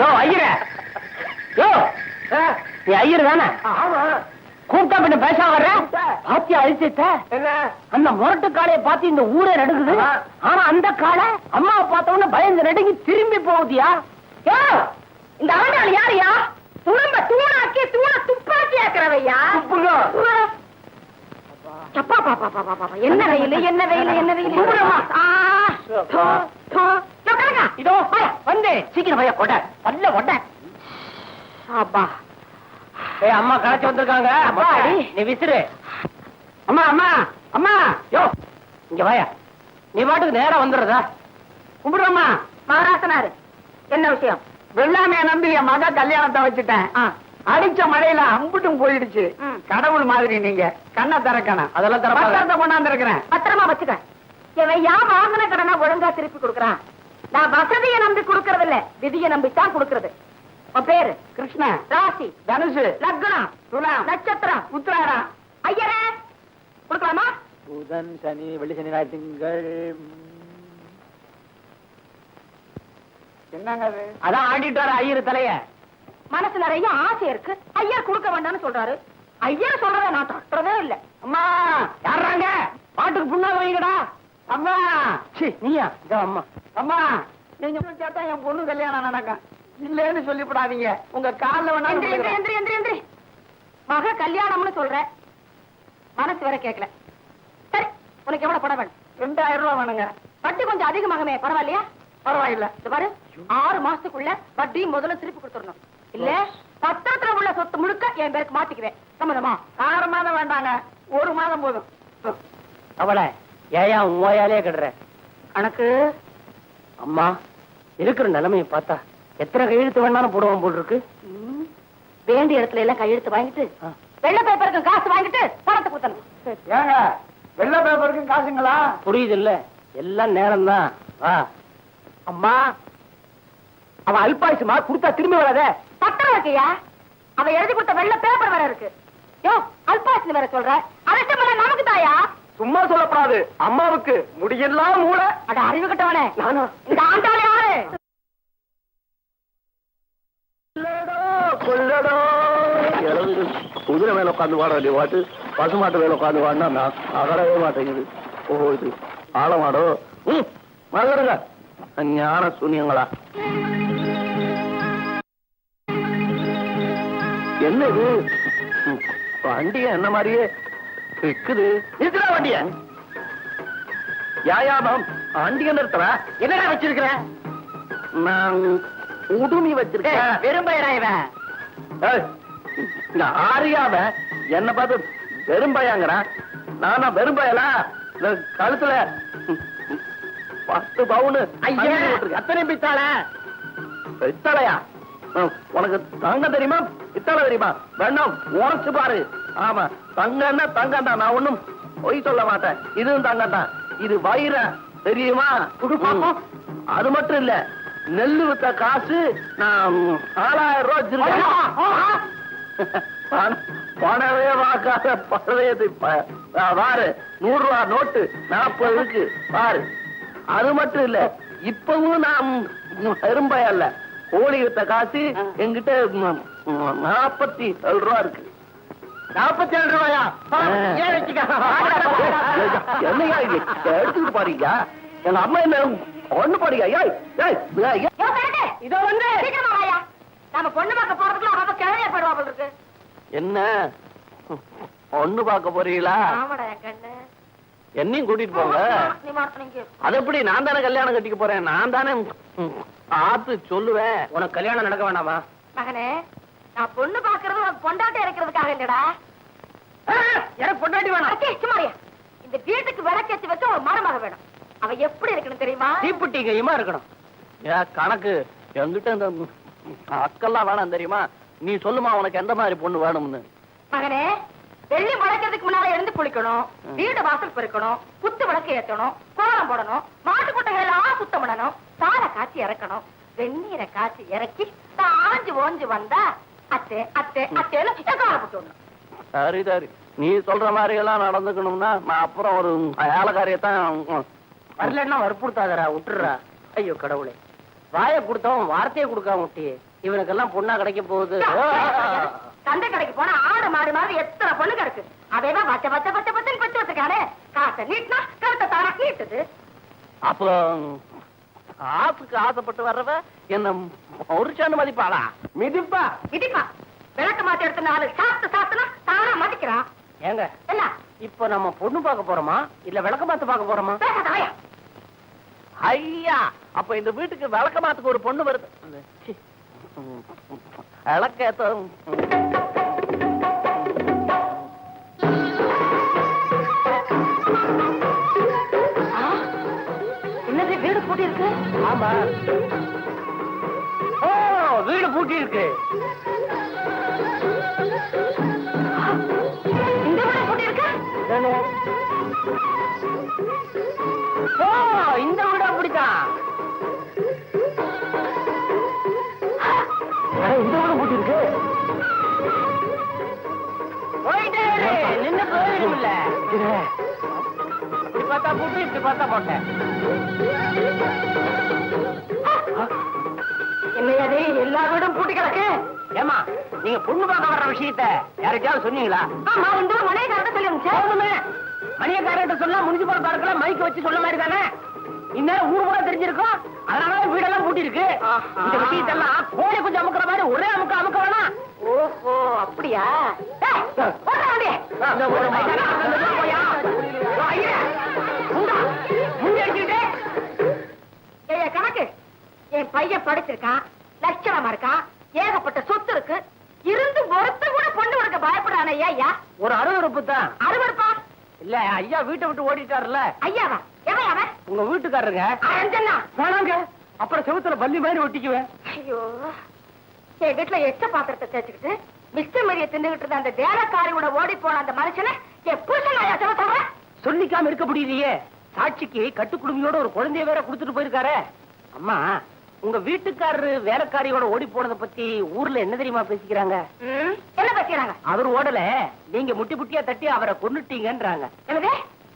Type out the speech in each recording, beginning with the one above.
யோ ஐயர. யோ. நீ ஐயர் தானே? ஆமா. கூப்பிட்டா பின்ன பேச வர்ற? கூப்பிட்டேன். பாத்தியா அழிச்சிட்ட? என்ன? அந்த முரட்டு காளைய பார்த்து இந்த ஊரே நடுங்குது. ஆனா அந்த காளை அம்மாவை பார்த்த உடனே பயந்து நடுங்கி திரும்பி போகுதியா? யோ, இந்த ஆண்டாள் யாரையா? துணம்ப தூணாக்கி தூண துப்பாக்கி ஆக்குறவையா? என்ன வெயில் என்ன வெயில் என்ன வெயில்? இதோ வந்து. சீக்கிரம் பையா கொட்ட பல்ல கொட்ட அப்பா ஏய் அம்மா களைச்சு வந்திருக்காங்க. நீ விசிறு. அம்மா அம்மா அம்மா. யோ இங்க வாயா. நீ பாட்டுக்கு நேரா வந்துடுறதா? கும்பிடுறம்மா மகாராசனாரு என்ன விஷயம்? வெள்ளாமைய நம்பி என் மக கல்யாணத்தை வச்சுட்டேன். அடிச்ச மழையில அம்புட்டும் போயிடுச்சு. கடவுள் மாதிரி நீங்க. கண்ணை திறக்கணும். அதெல்லாம் கொண்டாந்து இருக்கிறேன் பத்திரமா வச்சுக்க. இவன் யா வாங்கின கடனா ஒழுங்கா திருப்பி கொடுக்கறான். நான் வசதியை நம்பி கொடுக்கறது இல்ல. விதியை நம்பித்தான் கொடுக்கறது. உன் பேரு? கிருஷ்ணன் ராசி. தனுசு. லக்னம். துலாம். நட்சத்திரம். உத்திராடம். ஐயரே! கொடுக்கலாமா? புதன் சனி வெள்ளி சனி ஞாயிறு திங்கள். என்னங்க அது? அதான் ஆடிட்டு வர ஐயர் தலைய. மனசு நிறைய ஆசை இருக்கு. ஐயர் கொடுக்க வேண்டாம்னு சொல்றாரு. ஐயர் சொல்றத நான் தட்டுறதே இல்ல. அம்மா! யாருறாங்க? பாட்டுக்கு புண்ணாக வைங்கடா. அம்மா! நீயா? அம்மா. அம்மா நீங்க கேட்டா என் பொண்ணு கல்யாணம் நடக்கும். இல்லன்னு சொல்லிவிடாதீங்க. உங்க எந்திரி எந்திரி மக கல்யாணம்னு சொல்ற. மனசு வேற கேட்கல. சரி உனக்கு எவ்வளவு படம் வேணும்? ரெண்டாயிரம் ரூபாய் வேணுங்க. வட்டி கொஞ்சம் அதிகமாகவே பரவாயில்லையா? பரவாயில்ல. இது பாரு ஆறு மாசத்துக்குள்ள வட்டி முதல்ல திருப்பி கொடுத்துடணும். இல்ல பத்திரத்துல உள்ள சொத்து முழுக்க என் பேருக்கு மாத்திக்குவேன். சம்மதமா? ஆறு மாதம் வேண்டாங்க. ஒரு மாதம் போதும். அவளை ஏயா உன் கடுற. கணக்கு? அம்மா இருக்கிற நிலைமையை பார்த்தா எத்தனை கையெழுத்து வேணாலும் போடுவான் போல் இருக்கு வேண்டிய இடத்துல எல்லாம் கையெழுத்து வாங்கிட்டு. வெள்ளை பேப்பருக்கு காசு வாங்கிட்டு பணத்தை கொடுத்தணும் ஏங்க வெள்ளை பேப்பருக்கு காசுங்களா? புரியுது இல்ல எல்லாம் நேரம் தான் அம்மா அவ அல்பாயுசுமா கொடுத்தா திரும்பி வராதே. பத்திரம் இருக்கியா அவ எழுதி கொடுத்த வெள்ளை பேப்பர் வேற இருக்கு. யோ அல்பாசினி வேற சொல்ற. அரசமல்ல நமக்கு தாயா? சும்மா சொல்லப்படாது. அம்மாவுக்கு முடியெல்லாம் மூளை. அட அறிவு கட்டவனே. நானும் இந்த ஆண்டாளி யாரு? குதிரை மேல உட்காந்து வாட வேண்டிய பாட்டு பசுமாட்டு மேல உட்காந்து வாடினா நான் அகடவே மாட்டேங்குது. ஓ இது ஆழமாடோ. ம் மறந்துடுங்க. ஞான சூன்யங்களா. என்ன இது வண்டிய என்ன மாதிரியே இருக்குது நிறுத்துறா வண்டிய. யாயாபம் வண்டிய நிறுத்துற என்னடா வச்சிருக்கிற? நான் உடுமி வச்சிருக்கேன். வெறும்பயரா இவன். ஏய், இந்த ஆரியாவ என்ன பார்த்து வெறும்பையாங்கிறான் நானா வெறும்பயலா? இந்த கழுத்துல பத்து பவுனு ஐயா அத்தனை பித்தாள? பித்தளையா? உனக்கு தங்கம் தெரியுமா? பித்தளை தெரியுமா? வேணும் உரைச்சு பாரு. ஆமா தங்கம்னா தங்கம் தான். நான் ஒண்ணும் பொய் சொல்ல மாட்டேன். இதுவும் தங்கம் தான். இது வைர தெரியுமா. அது மட்டும் இல்ல நெல்லு வித்த காசு நான் நாலாயிரம் ரூபாய் வச்சிருக்கேன். பண- பணவே வாக்காத பழையது பாரு நூறு ரூபா நோட்டு நாற்பது இருக்கு. பாரு. அது மட்டும் இல்ல இப்பவும் நான் பெரும்பய அல்ல கோழி வித்த காசு ம், நாற்பத்தி ஏழு ரூபா இருக்கு. நாற்பத்தி ஏழு ரூபாயா? என்னையா இது? எடுத்துட்டு பாருங்க எங்க அம்மா என்ன ஒண்ணு பாருங்க இதோ வந்து. சீக்கிரமா வாயா. நாம பொண்ணு பார்க்க போறதுக்குள்ள அவ கிழமையா போயிடுவா போல இருக்கு. என்ன? ஒண்ணு பார்க்க போறீங்களா? ஆமாடா என் கண்ணு. என்னையும் கூட்டிட்டு போங்க. அது எப்படி நான் தானே கல்யாணம் கட்டிக்க போறேன்? நான் தானே ம், ஆத்து சொல்லுவேன் உனக்கு கல்யாணம் நடக்க வேண்டாமா? மகனே நான் பொண்ணு பாக்குறது உனக்கு பொண்டாட்டி இறக்கிறதுக்காக இல்லடா. எனக்கு பொண்டாட்டி வேணாம். இந்த வீட்டுக்கு விளக்கேத்தி வச்ச ஒரு மருமக வேணும். அவ எப்படி இருக்கணும் தெரியுமா? தீப்புட்டி கையுமா இருக்கணும். ஏன் கணக்கு என்கிட்ட இந்த அக்கெல்லாம் வேணாம் தெரியுமா? நீ சொல்லுமா உனக்கு எந்த மாதிரி பொண்ணு வேணும்னு. மகனே வெள்ளி முளைக்கிறதுக்கு முன்னால எழுந்து குளிக்கணும் வீடு வாசல் பெருக்கணும் குத்து விளக்கு ஏத்தணும் கோலம் போடணும் மாட்டு குட்டைகள் எல்லாம் சுத்தம் பண்ணணும் காய்ச்சி இறக்கணும். வெந்நீரை காய்ச்சி இறக்கி தான் ஆஞ்சு ஓஞ்சு வந்தா அத்தை அத்தை அத்தைன்னு போட்டு. சரி சரி. நீ சொல்ற மாதிரி எல்லாம் நடந்துக்கணும்னா நான் அப்புறம் ஒரு ஏலக்காரியத்தான் வரலன்னா வற்புறுத்தாதடா விட்டுடுறா ஐயோ கடவுளே. வாயை கொடுத்தவன் வார்த்தையை கொடுக்காம விட்டியே இவனுக்கெல்லாம் பொண்ணா கிடைக்க போகுது. சந்தை கடைக்கு போனா ஆடு மாடு மாதிரி எத்தனை பொண்ணு கிடக்கு. அதேதான் பச்சை பச்சை பச்சை பச்சைன்னு பச்சை வச்சுக்கானே காசை நீட்டினா கருத்தை தாரா நீட்டுது. அப்போ ஆசுக்கு ஆசைப்பட்டு வர்றவ என்ன ஒரு மதிப்பாளா? மிதிப்பா. இடிப்பா விளக்கு மாத்தி எடுத்து நாலு சாப்பிட்டு சாப்பிட்டுனா தானா மதிக்கிறான் ஏங்க என்ன? இப்ப நம்ம பொண்ணு பார்க்க போறோமா? இல்ல விளக்க மாத்து பார்க்க போறோமா? ஐயா அப்ப இந்த வீட்டுக்கு விளக்கமாத்துக்கு ஒரு பொண்ணு வருது. சி. பூட்டி இருக்கு? ஆமா. ஓ வீடு பூட்டி இருக்கு. இந்த வீடு பூட்டி இருக்கு? ஓ இந்த வீடு அப்படித்தான் அட, இந்த வீடு பூட்டி இருக்கு. போயிட்டே நின்னு போயிடும் இல்ல இப்படி பார்த்தா பூட்டி இப்படி பார்த்தா போட்டேன் என்னையதே எல்லா வீடும் பூட்டி கிடக்கு? ஏமா நீங்க பொண்ணு பார்க்க வர்ற விஷயத்த யாருக்காவது சொன்னீங்களா? ஆமா இந்த ஊர் மனைவிக்காரத்தை சொல்லி அனுப்பிச்சேன். போதுமே மணியக்காரர்கிட்ட சொன்னா முனிசிபல் பார்க்கல மைக் வச்சு சொல்ல மாதிரி தானே? இந்நேரம் ஊர் கூட தெரிஞ்சிருக்கும் அதனால வீடெல்லாம் பூட்டி இருக்கு. இந்த விஷயத்தெல்லாம் கோழி கொஞ்சம் அமுக்குற மாதிரி ஒரே அமுக்க அமுக்க வேணாம். ஓஹோ அப்படியா? ஏய்யா, கணக்கு. என் பையன் படிச்சிருக்கான் லட்சணமா இருக்கான் ஏகப்பட்ட சொத்து இருக்கு. இருந்து ஒருத்த கூட பொண்ணு கொடுக்க பயப்படுறானே ஐயா? ஒரு அருவருப்பு தான். அறுவருப்பா இல்ல ஐயா வீட்டை விட்டு ஓடிட்டாருல்ல. ஐயாவா? எவன் அவன்? உங்க வீட்டுக்காரருங்க. வேணாங்க. அப்புறம் செவுத்துல பல்லி மாதிரி ஒட்டிக்குவேன். ஐயோ. என் வீட்டுல எச்ச பாத்திரத்தை தேய்ச்சிக்கிட்டு மிஸ்டர் மரியை தின்னுகிட்டு இருந்த அந்த வேலைக்காரியோட ஓடி போன அந்த மனுஷனை என் புருஷன் ஐயா சொல்ல சொல்றேன் சொல்லிக்காம இருக்க முடியலையே. சாட்சிக்கு கட்டுக்குடுமையோட ஒரு குழந்தைய வேற கொடுத்துட்டு போயிருக்காரே. அம்மா உங்க வீட்டுக்காரரு வேலைக்காரியோட ஓடி போனத பத்தி ஊர்ல என்ன தெரியுமா பேசிக்கிறாங்க? என்ன பேசுறாங்க அவர் ஓடல. நீங்க முட்டி முட்டியா தட்டி அவரை கொன்னுட்டீங்கன்றாங்க. என்னது?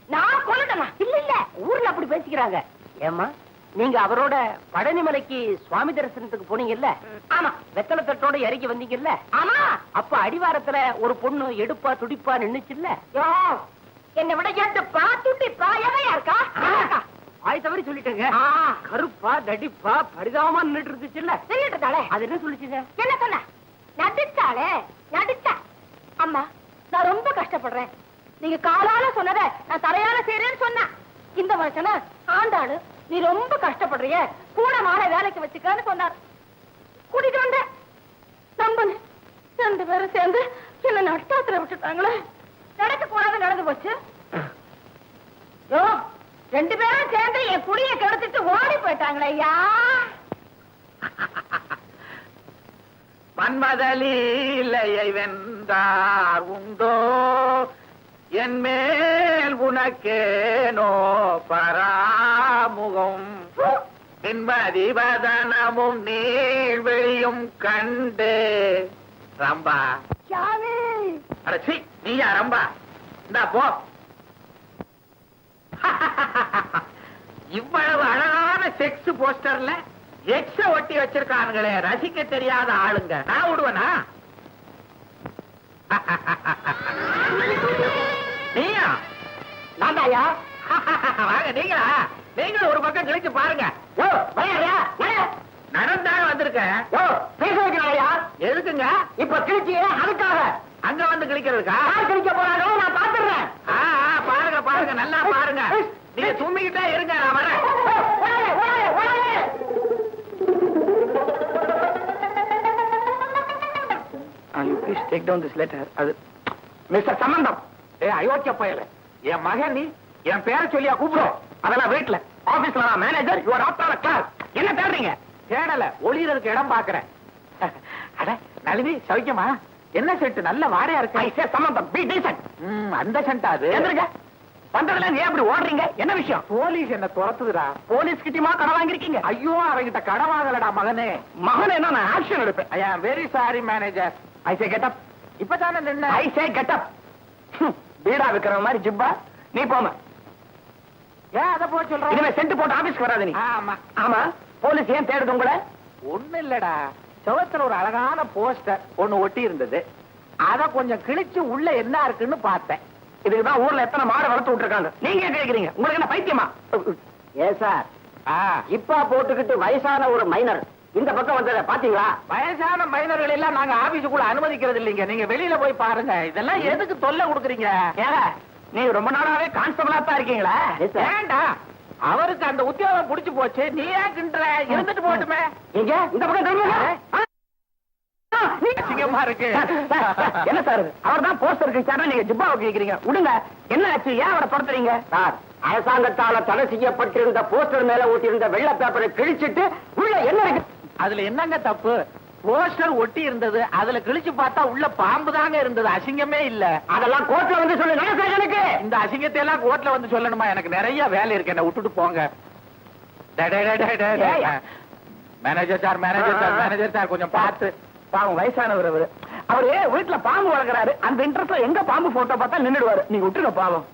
நான் கொல்லுட்டேனா இல்ல இல்ல. ஊர்ல அப்படி பேசிக்கிறாங்க. ஏமா நீங்க அவரோட பழனிமலைக்கு சுவாமி தரிசனத்துக்கு போனீங்கல்ல? ஆமா. வெத்தலை தட்டோட இறங்கி வந்தீங்கல்ல? ஆமா. அப்ப அடிவாரத்துல ஒரு பொண்ணு எடுப்பா துடிப்பா நின்னுச்சுல்ல? யோ என்னை விட எட்டுப்பா துட்டிப்பா எவையா இருக்கா? ஆய் தவறி சொல்லிட்டேங்க. கருப்பா தடிப்பா பரிதாபமா நின்னுட்டு இருந்துச்சுல்ல? இருந்தாளே. அது என்ன சொல்லிச்சுங்க? என்ன சொன்ன? நடிச்சாளே நடிச்சா. அம்மா நான் ரொம்ப கஷ்டப்படுறேன். நீங்க காலால சொன்னத நான் தலையால செய்யறேன்னு சொன்ன. இந்த மனுஷன ஆண்டாளு நீ ரொம்ப கஷ்டப்படுறிய. கூட மாட வேலைக்கு வச்சுக்கன்னு சொன்னார். கூட்டிட்டு வந்தேன். நம்பனு ரெண்டு பேரும் சேர்ந்து என்ன நட்டாத்துல விட்டுட்டாங்களே. நடக்க கூடாது நடந்து போச்சு. ரெண்டு பேரும் சேர்ந்து என் குடிய கெடுத்துட்டு ஓடி போயிட்டாங்களே ஐயா. மன்மதலீலையை வென்றார் உண்டோ? என் மேல் உனக்கேனோ பராமுகம்? நின்மதிவதனமும் நீழ்வெளியும் கண்டு. ரம்பா. அடச்சி நீயா ரம்பா? இந்தா போ. இவ்வளவு அழகான செக்ஸ் போஸ்டர்ல எக்ஸ ஒட்டி வச்சிருக்கானுங்களே ரசிக்க தெரியாத ஆளுங்க. நான் விடுவனா? நீயா? நான்தாயா? வாங்க நீங்களா? நீங்களும் ஒரு பக்கம் கிழிச்சு பாருங்க. யோ வரையா யோ பேச வைக்கிறாயா? எதுக்குங்க? இப்ப கிழிச்சியே அதுக்காக. அங்க வந்து கிழிக்கிறதுக்கா? கிழிக்க போறாங்களோ நான் பாத்துறேன். பாருங்க பாருங்க நல்லா பாருங்க. நீங்க தும்மிக்கிட்டே இருங்க நான் வரேன். டேக் டவுன் திஸ் லெட்டர் அது மிஸ்டர் சம்பந்தம் ஏ அயோக்கிய பயல. என் மகன் நீ என் பேரை சொல்லியா கூப்பிடும் அதெல்லாம் வீட்டுல ஆபீஸ்ல நான் மேனேஜர் யுவர் ஆப்டான கிளாஸ் என்ன தேடுறீங்க? தேடல ஒளியறதுக்கு இடம் பாக்குறேன். அட நளினி சௌக்கியமா? என்ன செட்டு நல்ல வாடையா இருக்கு. ஐ சே சம்பந்தம். பி டீசன்ட் அந்த சென்ட் அது. எந்திருங்க. வந்ததுல ஏன் இப்படி ஓடுறீங்க? என்ன விஷயம்? போலீஸ் என்ன துரத்துதுடா. போலீஸ் கிட்டயுமா கடன் வாங்கிருக்கீங்க ஐயோ அவங்கிட்ட கடன் வாங்கலடா மகனே. மகன் என்ன நான் ஆக்ஷன் எடுப்பேன். I am very sorry manager I say get up இப்பதானே நின்ன? ஐ சே கெட் அப் பீடா விக்கிற மாதிரி ஜிப்பா. நீ போம ஏன் அதை போக சொல்ற? இனிமே சென்ட் போட்டு ஆபீஸ்க்கு வராத நீ. ஆமா. ஆமா. போலீஸ் ஏன் தேடுது உங்களை? ஒண்ணு இல்லடா. செவத்துல ஒரு அழகான போஸ்டர் ஒண்ணு ஒட்டி இருந்தது. அத கொஞ்சம் கிழிச்சு உள்ள என்ன இருக்குன்னு பார்த்தேன். இதுக்குதான் ஊர்ல எத்தனை மாடு வளர்த்து விட்டுருக்காங்க. நீங்க ஏன் கேக்குறீங்க? உங்களுக்கு என்ன பைத்தியமா? ஏ சார். இப்பா போட்டுக்கிட்டு வயசான ஒரு மைனர் இந்த பக்கம் வந்தத பாத்தீங்களா வயசான மைனர்கள் எல்லாம் நாங்க ஆபீஸுக்குள்ள அனுமதிக்கிறது இல்லைங்க. நீங்க வெளியில போய் பாருங்க. இதெல்லாம் எதுக்கு தொல்லை கொடுக்குறீங்க? நீங்க ரொம்ப நாளாவே கான்ஸ்டபிளா தான் இருக்கீங்களா. ஏன்டா அவருக்கு அந்த உத்தியோகம் புடிச்சு போச்சு. நீ ஏன் கிண்டுற. இருந்துட்டு போட்டுமே. எங்க? இந்த பக்கம் நீ- அசிங்கமா இருக்கு. என்ன சார் அவர் தான் போஸ்டர் கிழிச்சாரா நீங்க ஜிப்பாவை கேக்குறீங்க விடுங்க. என்ன ஆச்சு? ஏன் அவரை துரத்துறீங்க? சார் அரசாங்கத்தால தடை செய்யப்பட்டிருந்த போஸ்டர் மேல ஒட்டியிருந்த வெள்ளை பேப்பரை கிழிச்சிட்டு உள்ள என்ன இருக்கு? அதுல என்னங்க தப்பு? போஸ்டர் ஒட்டி இருந்தது. அதுல கிழிச்சு பார்த்தா உள்ள பாம்பு தாங்க இருந்தது. அசிங்கமே இல்ல. அதெல்லாம் கோர்ட்ல வந்து சொல்லு. நடத்த எனக்கு? இந்த அசிங்கத்தை எல்லாம் கோர்ட்ல வந்து சொல்லணுமா? எனக்கு நிறைய வேலை இருக்கு. என்ன விட்டுட்டு போங்க. Manager sir manager sir manager sir கொஞ்சம் பார்த்து. பாவம் வயசானவர் அவரு. அவரு வீட்டுல பாம்பு வளர்க்குறாரு. அந்த இன்ட்ரெஸ்ட்ல எங்க பாம்பு போட்டோ பார்த்தா நின்னுடுவாரு. நீங்க விட்டுருங்க பாவம்.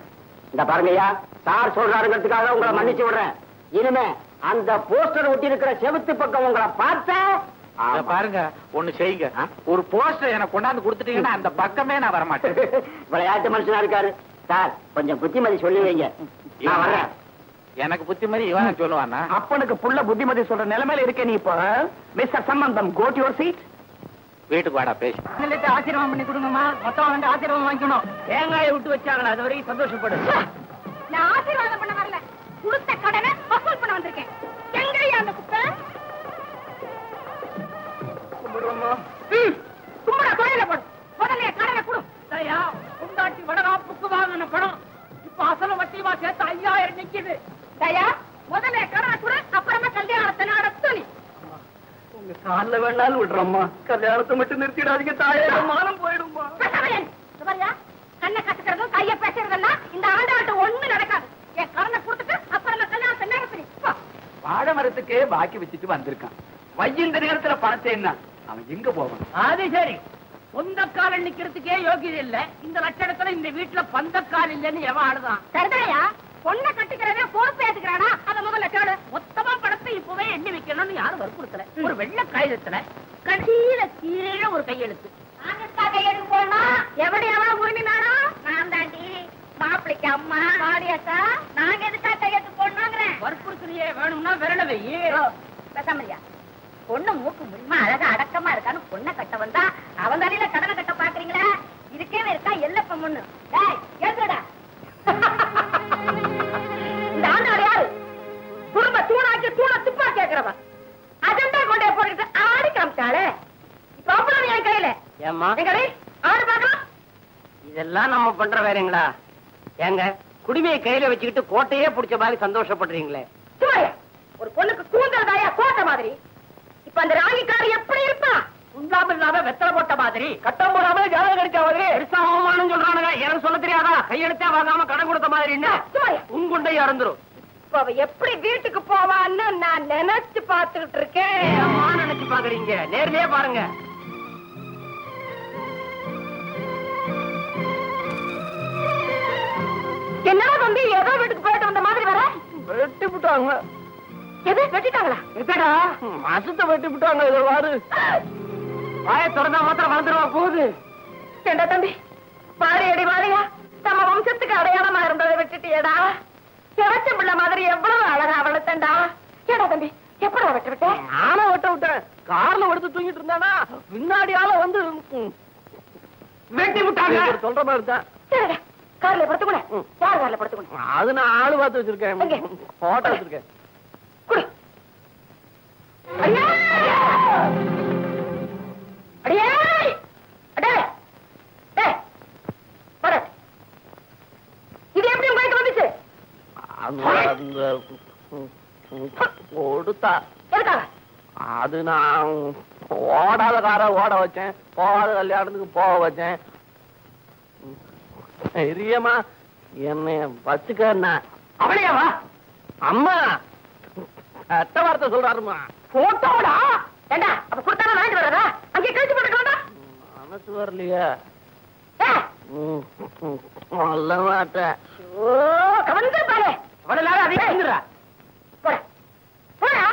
இந்த பாருங்கய்யா சார் சொல்றாருங்கிறதுக்காக உங்களை மன்னிச்சு விடுறேன். இனிமே அந்த போஸ்டர் ஒட்டி இருக்கிற செவுத்து பக்கம் உங்களை பார்த்தா இத பாருங்க ஒண்ணு செய்யுங்க. ஒரு போஸ்டர் எனக்கு கொண்டாந்து கொடுத்துட்டீங்கன்னா அந்த பக்கமே நான் வர மாட்டேன். விளையாட்டு மனுஷனா இருக்காரு. சார் கொஞ்சம் புத்திமதி சொல்லி வைங்க. நான் எனக்கு புத்தி மாதிரி இவன் சொல்லுவானா? அப்பனுக்கு புள்ள புத்திமதி சொல்ற நிலைமையில இருக்கே நீ இப்போ மிஸ்டர் சம்பந்தம் கோட் யுவர் சீட் வீட்டுக்கு வாடா பேசி. ஆசீர்வாதம் பண்ணி கொடுங்கம்மா. மொத்தம் வந்து ஆசீர்வாதம் வாங்கிக்கணும். தேங்காயை விட்டு வச்சாங்களா அது வரைக்கும் சந்தோஷப்படு. நான் ஆசீர்வாதம் பண்ண வரல. கொடுத்த கடனை வசூல் பண்ண வந்திருக்கேன். எங்கய்யா அந்த வாங்கின பணம் இப்ப அசல வட்டிவா சேர்த்து ஐயாயிரம் நிக்குது. தயா முதல்ல கொடு அப்புறமா கல்யாணத்தை நடத்து நீ. உங்க கால்ல வேணாலும் விடுறோம்மா. கல்யாணத்தை மட்டும் நிறுத்திடாதீங்க தாயே. மானம் போயிடுமா பேசாதே. இது பாரியா, கண்ணை கட்டுக்கிறதும் கைய பேசுறதெல்லாம் இந்த ஆண்டாட்ட ஒண்ணு நடக்காது. என் கடனை கொடுத்துட்டு அப்புறமா கல்யாணத்தை நடத்து நீ. போ. வாழை மரத்துக்கு பாக்கி வச்சுட்டு வந்திருக்கான். வையந்த நேரத்துல பணத்தை என்ன? அவன் எங்க போவான்? அது சரி. சொந்தக்கால நிக்கிறதுக்கே யோகியது இல்ல. இந்த லட்சணத்துல இந்த வீட்டுல பந்தக்கால் இல்லைன்னு எவன் ஆடுதான்? சரிதாயா பொண்ணை கட்டிக்கிறதே பொறுப்பு ஏத்துக்கிறானா அத முதல்ல கேளு மொத்தமா பணத்தை இப்பவே எண்ணி வைக்கணும்னு யாரும் வற்புறுத்தல. ஒரு வெள்ளை காகிதத்துல கடைசியில கீழே ஒரு கையெழுத்து கையெழுத்து போடணும் எப்படி எவ்வளவு உரிமை வேணும் நான் தாண்டி. மாப்பிளைக்கு அம்மா. மாடியாத்தா நாங்க எதுக்கா கையெழுத்து போடணுங்கிறேன் வற்புறுத்தலையே வேணும்னா விரல வையே பேசாமலியா பொண்ணு மூக்கு முடியுமா அழகா அடக்கமா இருக்கான்னு பொண்ணை கட்ட வந்தா அவன் தலையில கடனை கட்ட பாக்குறீங்களா? இருக்கவே இருக்கா எல்லப்ப பொண்ணு. டேய் ஏத்துடா இந்த ஆண்டாள் யாரு? குடும்ப தூணாக்கி தூண துப்பா கேக்குறவன். அஜெண்டா கொண்டே ஆடி காமிச்சாளே. இப்ப அப்புறம் என் கையில. எங்கடி ஆடு பாக்கலாம் இதெல்லாம் நம்ம பண்ற வேறங்களா ஏங்க குடிமையை கையில வச்சுக்கிட்டு கோட்டையே புடிச்ச மாதிரி சந்தோஷப்படுறீங்களே. ஒரு பொண்ணுக்கு கூந்தல் தாயா கோட்டை மாதிரி? இப்ப அந்த ராணிக்காரி எப்படி இருப்பா? உண்டாம இல்லாம வெத்தலை போட்ட மாதிரி. கட்டம் போடாம ஜாதகம் கடிச்ச மாதிரி பெருசா அவமானம் சொல்றானுங்க. எனக்கு சொல்ல தெரியாதா? கையெழுத்தே வாங்காம கடன் கொடுத்த மாதிரி என்ன? உங்குண்டை இறந்துரும் இப்ப அவ எப்படி வீட்டுக்கு போவான்னு நான் நினைச்சு பாத்துக்கிட்டு இருக்கேன். நினைச்சு பாக்குறீங்க நேர்லயே பாருங்க. என்னடா தம்பி ஏதோ வீட்டுக்கு போயிட்டு வந்த மாதிரி வர வெட்டி விட்டாங்க எது? வெட்டிட்டாங்களா? எத்தடா மாசத்தை வெட்டி விட்டாங்க இதை வாரு. வாய திறந்தா மாத்திரம் வளர்ந்துருவா போகுது. ஏண்டா தம்பி பாரி அடி வாரியா? நம்ம வம்சத்துக்கு அடையாளமா இருந்ததை விட்டுட்டியடா? கிடைச்ச பிள்ளை மாதிரி எவ்வளவு அழகா வளர்த்தண்டா ஏடா தம்பி எப்படா விட்டு விட்டேன் நானும் வெட்ட விட்டேன். கார்ல எடுத்து தூங்கிட்டு இருந்தானா? பின்னாடி ஆள வந்து வெட்டி விட்டாங்க சொல்ற மாதிரி தான். கார்ல படுத்துக்கூட. யார் கார்ல படுத்துக்கூட? அது நான் ஆளு பார்த்து? வச்சிருக்கேன். போட்டோ வச்சிருக்கேன் குடு ஐயா அடியே அடே டேய் வர இது எப்படி உங்க வந்துச்சு அந்த அந்த கொடுத்தா அது நான் ஓடாத காரை ஓட வச்சேன். போகாத கல்யாணத்துக்கு போக வச்சேன். பெரியம்மா என்னை? வச்சுக்க அவளையாவா அம்மா! கட்ட வார்த்தை சொல்றாருமா? போட்டோடா ஏண்டா அப்ப கொடுத்தாலும் வாங்கிட்டு வரதா அங்கே கழிச்சு போட்டுக்கலாம்டா மனசு வரலையே. சொல்ல மாட்டேன் ஓ கவனிச்சு பாரு. அவ்வளவு நேரம் அதிகம் இருந்துடா போடா.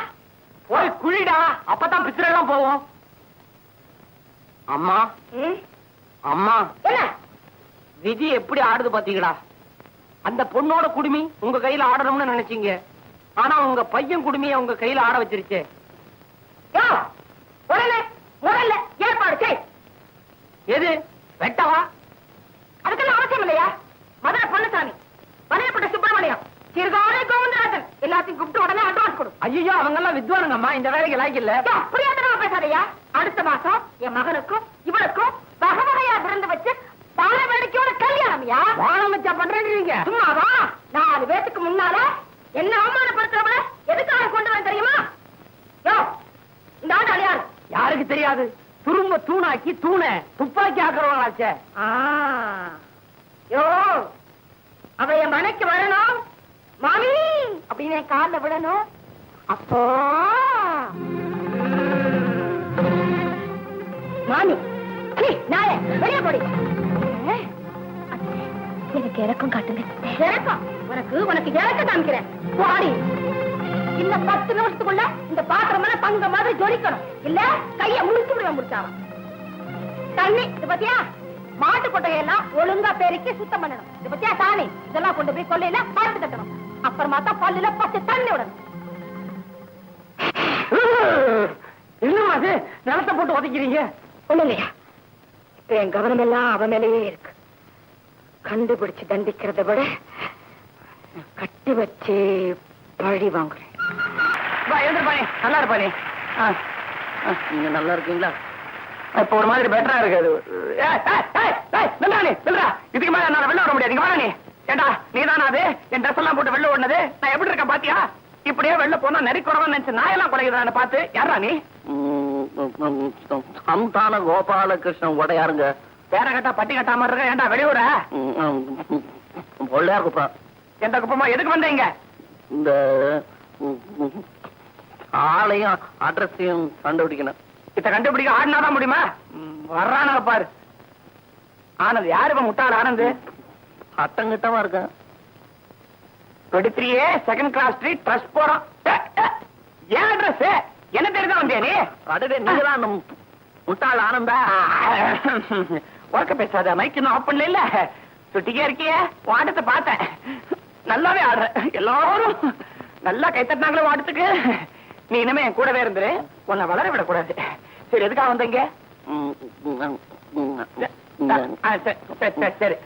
போய் குழிடா. அப்பதான் பித்திரெல்லாம் போவோம். அம்மா. அம்மா. என்ன? விதி எப்படி ஆடுது பாத்தீங்களா? அந்த பொண்ணோட குடுமி உங்க கையில ஆடணும்னு நினைச்சீங்க. ஆனா உங்க பையன் குடுமிய உங்க கையில ஆட வச்சிருச்சே. முதல்ல ஏற்பாடு செய். எது? வெட்டவா? அதுக்கெல்லாம் அவசியம் இல்லையா? மதுரை பொன்னுசாமி மலையப்பட்ட சுப்பிரமணியம் சிறுகாலை கோவிந்தராஜன் எல்லாத்தையும் கூப்பிட்டு உடனே அட்வான்ஸ் கொடு. ஐயோ அவங்க எல்லாம் வித்வானுங்கம்மா இந்த வேலைக்கு லாய்க்கு இல்ல. புரியாதனமா பேசாதயா? அடுத்த மாசம் என் மகனுக்கும் இவளுக்கும் வகை வகையா விருந்து வச்சு தான வேடிக்கையோட கல்யாணம்யா வானம் வச்சா பண்றேன்றீங்க சும்மாவா? நாலு பேத்துக்கு முன்னால என்ன அவமானப்படுத்துறவள எதுக்காக கொண்டு வர தெரியுமா யோ இந்த ஆண்டு அழியாரு தெரியாது. துரும்ப தூணாக்கி தூணை துப்பாக்கி ஆக்குறவங்களாச்சே. யோ அவ என் மனைக்கு வரணும்? மாமி அப்படின்னு கால்ல விடணும்? அப்போ. மாமி நாயே வெளியே போடி. எனக்கு இறக்கம் காட்டுங்க. இறக்கம்? உனக்கு உனக்கு இறக்க காமிக்கிறேன். பாடி. இந்த பத்து நிமிஷத்துக்குள்ள இந்த பாத்திரம் தங்க மாதிரி ஜொலிக்கணும். இல்ல கைய முடிச்சு விடுவேன் முடிச்சாவன் தண்ணி இது பத்தியா? மாட்டு கொட்டையெல்லாம் ஒழுங்கா பெருக்கி சுத்தம் பண்ணணும். இது பத்தியா சாணி இதெல்லாம் கொண்டு போய் கொல்லையில பாட்டு கட்டணும் அப்புறமா தான் பல்லுல பத்து தண்ணி விடணும். என்னமா அது நிலத்தை போட்டு உதைக்கிறீங்க? ஒண்ணு இல்லையா? இப்ப என் கவனம் எல்லாம் அவன் மேலேயே இருக்கு. கண்டுபிடிச்சு தண்டிக்கிறத விட கட்டி வச்சு பழி வாங்குறேன். எழுந்திருப்பானே நல்லா இருப்பானே நீங்க நல்லா இருக்கீங்களா இப்ப ஒரு மாதிரி பெட்டரா இருக்கு அது ஏய், ஏய், ஏய், ஏய், நில்றா நீ, நில்றா. இதுக்கு மேல என்னால வெளில வர முடியாது இங்க வாடா நீ ஏண்டா நீதானா அது என் ட்ரெஸ் எல்லாம் போட்டு வெளில ஓடுனது நான் எப்படி இருக்கேன் பாத்தியா இப்படியே வெளில போனா நெறி குறவன் நினைச்சு நாயெல்லாம் குலைகிறான்னு பார்த்து யாரா நீ சந்தான கோபாலகிருஷ்ணன் உடையாருங்க பேர கட்டா பட்டி கட்டா மாதிரி இருக்க ஏண்டா வெளியூர பொள்ளையார் குப்பா எந்த குப்பமா எதுக்கு வந்தீங்க இந்த ஆளையும் அட்ரஸையும் கண்டுபிடிக்கணும். இத கண்டுபிடிக்க ஆடினாதான் முடியுமா? ம், வர்றானுங்க பாரு. ஆனந்த் யாரு இப்ப முட்டாள் ஆனந்த்? அட்டங்கிட்டமா இருக்கேன். Twenty three second class street trust போறோம். ஏ, ஏ, ஏன் அட்ரஸ் என்ன தெரியுதா வந்தியா நீ? அடடே நீங்க தான் முட்டாள் ஆனந்தா? உறக்க பேசாத மைக் இன்னும் ஆஃப் பண்ணல இல்ல சுட்டிக்கே இருக்கிய வாட்டத்தை பார்த்தேன். நல்லாவே ஆடுற. எல்லாரும் நல்லா கைத்தட்டினாங்களே வாட்டத்துக்கு நீ இனிமே என் கூடவே இருந்துரு. உன்னை வளர விடக்கூடாது. சரி எதுக்காக வந்தீங்க? சரி,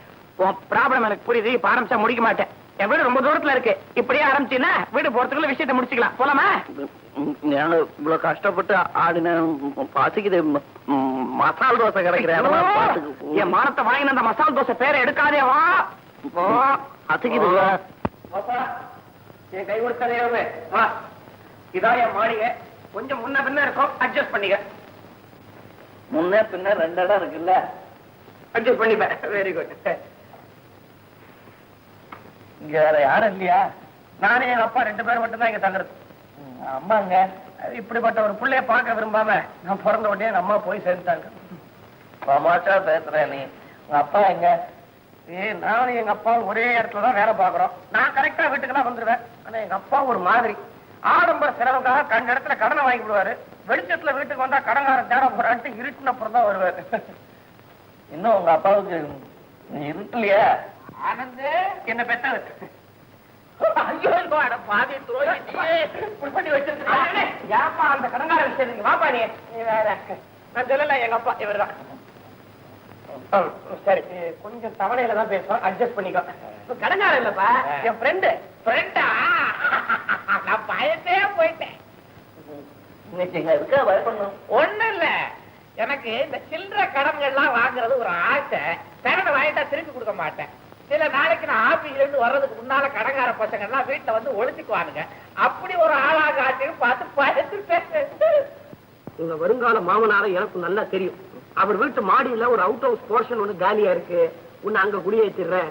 உன் ப்ராப்ளம் எனக்கு புரியுது. இப்ப ஆரம்பிச்சா முடிக்க மாட்டேன். என் வீடு ரொம்ப தூரத்துல இருக்கு. இப்படியே ஆரம்பிச்சீன்னா வீடு போறதுக்குள்ள விஷயத்தை முடிச்சுக்கலாம். போலாமா? நாங்க இவ்வளவு கஷ்டப்பட்டு ஆடின பசிக்குது. மசால் தோசை கிடைக்கிற என் மானத்தை வாங்கின அந்த மசால் தோசை பேரை எடுக்காதே வா. போ. பசிக்குதுங்க வாப்பா. என் கை கொடுத்ததே வா. இதான் என் மாளிகை கொஞ்சம் முன்ன பின்ன இருக்கும் அட்ஜஸ்ட் பண்ணிக்க. முன்ன பின்ன ரெண்டு இடம் இருக்குல்ல? அட்ஜஸ்ட் பண்ணிப்பேன் வெரி குட் இங்க வேற யாரும் இல்லையா? நானே எங்க அப்பா ரெண்டு பேரும் மட்டும் தான் இங்க தங்குறது. அம்மாங்க. இப்படிப்பட்ட ஒரு புள்ளைய பார்க்க விரும்பாம நான் பிறந்த உடனே எங்க அம்மா போய் சேர்ந்துட்டாங்க. தமாஷா பேசுற நீ. உங்க அப்பா எங்க? ஏய் நானும் எங்க அப்பா ஒரே இடத்துல தான் வேலை பாக்குறோம் நான் கரெக்டா வீட்டுக்கெல்லாம் வந்துருவேன். ஆனா எங்க அப்பா ஒரு மாதிரி. ஆடம்பர செலவுக்காக கண்ட இடத்துல கடனை வாங்கி விடுவாரு வெளிச்சத்துல வீட்டுக்கு வந்தா கடங்காரன் தேட போறான்ட்டு இருட்டின அப்புறம் தான் வருவாரு. இன்னும் உங்க அப்பாவுக்கு இருட்டுலையா? ஆனந்து என்ன சரி. கொஞ்சம் தவணையில தான் பேசுவோம். அட்ஜஸ்ட் பண்ணிக்கோ. கடங்காரம் இல்லப்பா. என் ஃப்ரெண்டு ஃப்ரெண்டா நான் பயத்தே போயிட்டேன். ஒண்ணு இல்ல. எனக்கு இந்த சில்லற கடன்கள்லாம் வாங்குறது ஒரு ஆசை. கடனை வாங்கிட்டா திருப்பி கொடுக்க மாட்டேன். சில நாளைக்கு நான் ஆபீஸ்ல இருந்து வர்றதுக்கு முன்னால கடங்கார பசங்க எல்லாம் வீட்டுல வந்து ஒழிச்சுக்குவானுங்க அப்படி ஒரு ஆளாக ஆச்சுன்னு பார்த்து பயந்துட்டேன். உங்க வருங்கால மாமனார எனக்கு நல்லா தெரியும். அவர் வீட்டு மாடியில ஒரு அவுட் ஹவுஸ் போர்ஷன் ஒண்ணு காலியா இருக்கு. உன்னை அங்க குடியேற்றிடுறேன்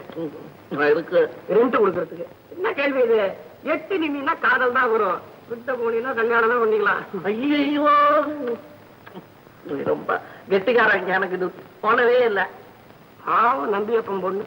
இருக்கு ரெண்ட் கொடுக்கறதுக்கு. என்ன கேள்வி இது? எட்டு நிமினா காதல் தான் வரும். விட்ட போனீங்கன்னா கல்யாணம் தான் பண்ணிக்கலாம். ஐயோ ரொம்ப கெட்டிக்காரங்க எனக்கு இது. போனவே இல்லை. பாவம் நம்பியப்பன் பொண்ணு.